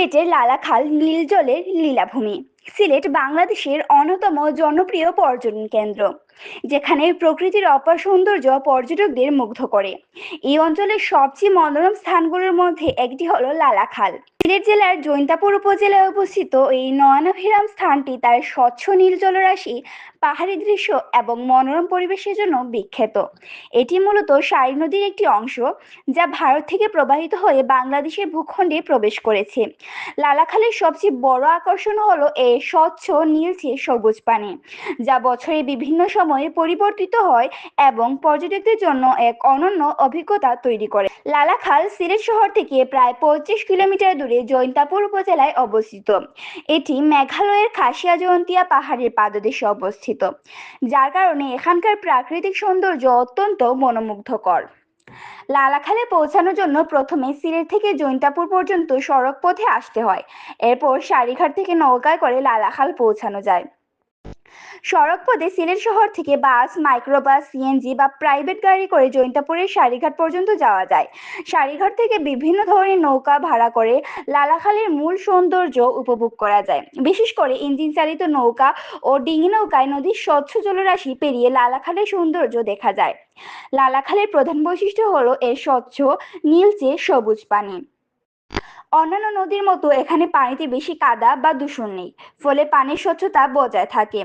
সিলেটের লালাখাল নীল জলের লীলাভূমি। সিলেট বাংলাদেশের অন্যতম জনপ্রিয় পর্যটন কেন্দ্র, যেখানে প্রকৃতির অপার সৌন্দর্য পর্যটকদের মুগ্ধ করে। এই অঞ্চলের সবচেয়ে মনোরম স্থানগুলোর মধ্যে একটি হলো লালাখাল সিলেট জেলার জৈন্তাপুর উপজেলায় অবস্থিত এই নয়নাভিরাম স্থানটি তার স্বচ্ছ নীল জলরাশি, পাহাড়ি দৃশ্য এবং মনোরম পরিবেশের জন্য বিখ্যাত। এটি মূলত সারি নদীর একটি অংশ যা ভারত থেকে প্রবাহিত হয়ে বাংলাদেশের ভূখণ্ডে প্রবেশ করেছে। লালাখালের সবচেয়ে বড় আকর্ষণ হলো এর স্বচ্ছ নীলচে সবুজ পানি, যা বছরে বিভিন্ন সময়ে পরিবর্তিত হয় এবং পর্যটকদের জন্য এক অনন্য অভিজ্ঞতা তৈরি করে। লালাখাল সিলেট শহর থেকে প্রায় পঁয়ত্রিশ কিলোমিটার দূরে জৈন্তাপুর উপজেলায় অবস্থিত। এটি মেঘালয়ের খাসিয়া জয়ন্তিয়া পাহাড়ের পাদদেশে অবস্থিত। যার কারণে এখানকার প্রাকৃতিক সৌন্দর্য অত্যন্ত মনোমুগ্ধকর। লালাখালে পৌঁছানোর জন্য প্রথমে সিলেট থেকে জৈন্তাপুর পর্যন্ত সড়ক পথে আসতে হয়। এরপর সারিঘাট থেকে নৌকায় করে লালাখাল পৌঁছানো যায়। সড়ক পথে সিলেট শহর থেকে বাস, মাইক্রোবাস সিএনজি বা প্রাইভেট গাড়ি করে জৈন্তাপুরের সারিঘাট পর্যন্ত যাওয়া যায়। সারিঘাট থেকে বিভিন্ন ধরনের নৌকা ভাড়া করে লালাখালের মূল সৌন্দর্য উপভোগ করা যায়। বিশেষ করে ইঞ্জিন চালিত নৌকা ও ডিঙি নৌকায় নদীর স্বচ্ছ জলরাশি পেরিয়ে লালাখালের সৌন্দর্য দেখা যায়। লালাখালের প্রধান বৈশিষ্ট্য হলো এর স্বচ্ছ, নীলচে সবুজ পানি। অন্যান্য নদীর মতো এখানে পানিতে বেশি কাদা বা দূষণ নেই, ফলে পানির স্বচ্ছতা বজায় থাকে।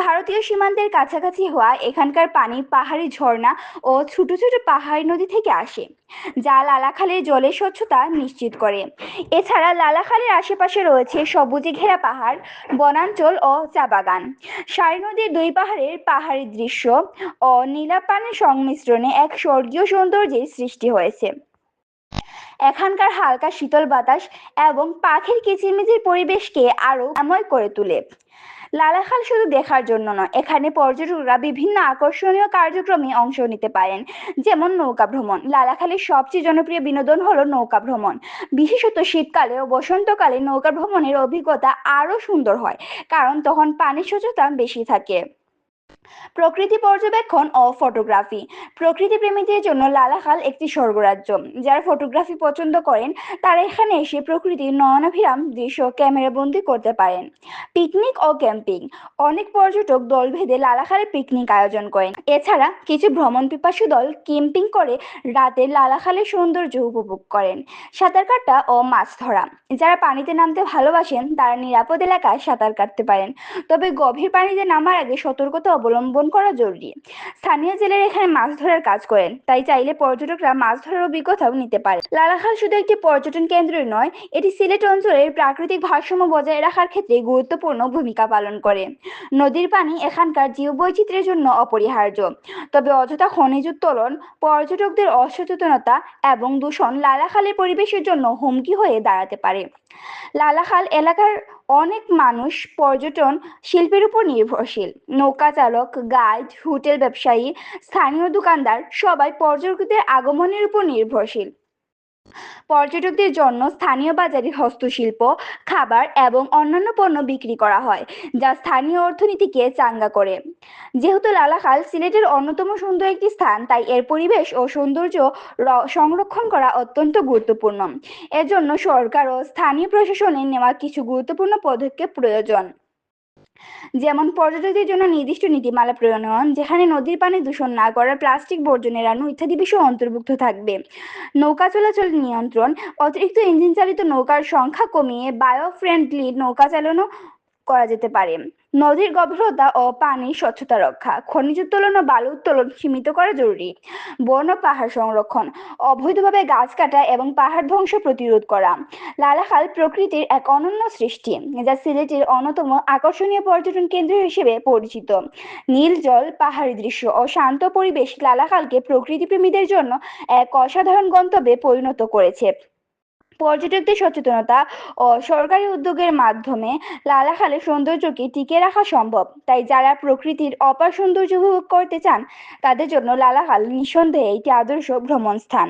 ভারতীয় সীমান্তের কাছাকাছি হওয়া এখানকার পানি পাহাড়ি ঝর্ণা ও ছোট ছোট পাহাড়ি নদী থেকে আসে, যা লালাখালের জলের স্বচ্ছতা নিশ্চিত করে। এছাড়া লালাখালের আশেপাশে রয়েছে সবুজে ঘেরা পাহাড়, বনাঞ্চল ও চা বাগান। সারি নদীর দুই পাহাড়ের পাহাড়ি দৃশ্য ও নীলা পানির সংমিশ্রণে এক স্বর্গীয় সৌন্দর্যের সৃষ্টি হয়েছে। এখানকার হালকা শীতল বাতাস এবং পাখির কিচিরমিচির পরিবেশকে আরও আময় করে তোলে। লালাখাল শুধু দেখার জন্য নয়, এখানে পর্যটকরা বিভিন্ন আকর্ষণীয় কার্যক্রমে অংশ নিতে পারেন, যেমন নৌকা ভ্রমণ। লালাখালের সবচেয়ে জনপ্রিয় বিনোদন হলো নৌকা ভ্রমণ। বিশেষত শীতকালে ও বসন্তকালে নৌকা ভ্রমণের অভিজ্ঞতা আরও সুন্দর হয়, কারণ তখন পানির সচেতন বেশি থাকে। প্রকৃতি পর্যবেক্ষণ ও ফটোগ্রাফি। প্রকৃতি প্রেমীদের জন্য লালাখাল একটি স্বর্গরাজ্য, যারা ফটোগ্রাফি পছন্দ করেন, তারা এখানে এসে প্রকৃতির নয়নাভিরাম দৃশ্য ক্যামেরা বন্দি করতে পারেন। পিকনিক ও ক্যাম্পিং, অনেক পর্যটক দল ভেদে লালাখালে পিকনিক আয়োজন করেন। এছাড়া কিছু ভ্রমণ পিপাসু দল ক্যাম্পিং করে রাতে লালাখালের সৌন্দর্য উপভোগ করেন। সাঁতার কাটা ও মাছ ধরা, যারা পানিতে নামতে ভালোবাসেন, তারা নিরাপদ এলাকায় সাঁতার কাটতে পারেন। তবে গভীর পানিতে নামার আগে সতর্কতা অবলম্বন করা জরুরি। স্থানীয় জেলের এখানে মাছ ধরার কাজ করেন, তাই চাইলে পর্যটকরা মাছ ধরার অভিজ্ঞতাও নিতে পারে। লালাখাল শুধু একটি পর্যটন কেন্দ্রই নয়, এটি সিলেট অঞ্চলের প্রাকৃতিক ভারসাম্য বজায় রাখার ক্ষেত্রে গুরুত্বপূর্ণ ভূমিকা পালন করে। নদীর পানি এখানকার জীববৈচিত্র্যের জন্য অপরিহার্য। তবে অযথা খনিজ উত্তোলন, পর্যটকদের অসচেতনতা এবং দূষণ লালাখালের পরিবেশের জন্য হুমকি হয়ে দাঁড়াতে পারে। লালাখাল এলাকার অনেক মানুষ পর্যটন শিল্পের উপর নির্ভরশীল। নৌকা চালক গাইড হোটেল ব্যবসায়ী, স্থানীয় দোকানদার সবাই পর্যটকদের আগমনের উপর নির্ভরশীল। পর্যটকদের জন্য স্থানীয় বাজারে হস্তশিল্প, খাবার এবং অন্যান্য পণ্য বিক্রি করা হয়, যা স্থানীয় অর্থনীতিকে চাঙ্গা করে। যেহেতু লালাখাল সিলেটের অন্যতম সুন্দর একটি স্থান, তাই এর পরিবেশ ও সৌন্দর্য সংরক্ষণ করা অত্যন্ত গুরুত্বপূর্ণ। এজন্য সরকার ও স্থানীয় প্রশাসনের নেওয়া কিছু গুরুত্বপূর্ণ পদক্ষেপ প্রয়োজন। যেমন পর্যটকদের জন্য নির্দিষ্ট নীতিমালা প্রণয়ন, যেখানে নদীর পানি দূষণ না করার প্লাস্টিক বর্জন এড়ানো ইত্যাদি বিষয় অন্তর্ভুক্ত থাকবে। নৌকা চলাচল নিয়ন্ত্রণ, অতিরিক্ত ইঞ্জিন চালিত নৌকার সংখ্যা কমিয়ে বায়ো ফ্রেন্ডলি নৌকা চালানো করা যেতে পারে। নদীর গভীরতা ও পানির স্বচ্ছতা রক্ষা, খনিজ উত্তোলন ও বালু উত্তোলন সীমিত করা জরুরি। বন ও পাহাড় সংরক্ষণ, অবৈধভাবে গাছ কাটা এবং পাহাড় ধ্বংস প্রতিরোধ করা। লালাখাল প্রকৃতির এক অনন্য সৃষ্টি, যা সিলেটের অন্যতম আকর্ষণীয় পর্যটন কেন্দ্র হিসেবে পরিচিত। নীল জল, পাহাড়ি দৃশ্য ও শান্ত পরিবেশ লালাখালকে প্রকৃতিপ্রেমীদের জন্য এক অসাধারণ গন্তব্যে পরিণত করেছে। পর্যটকদের সচেতনতা ও সরকারি উদ্যোগের মাধ্যমে লালাখালের সৌন্দর্যকে টিকে রাখা সম্ভব। তাই যারা প্রকৃতির অপার সৌন্দর্য উপভোগ করতে চান, তাদের জন্য লালাখাল নিঃসন্দেহে একটি আদর্শ ভ্রমণ স্থান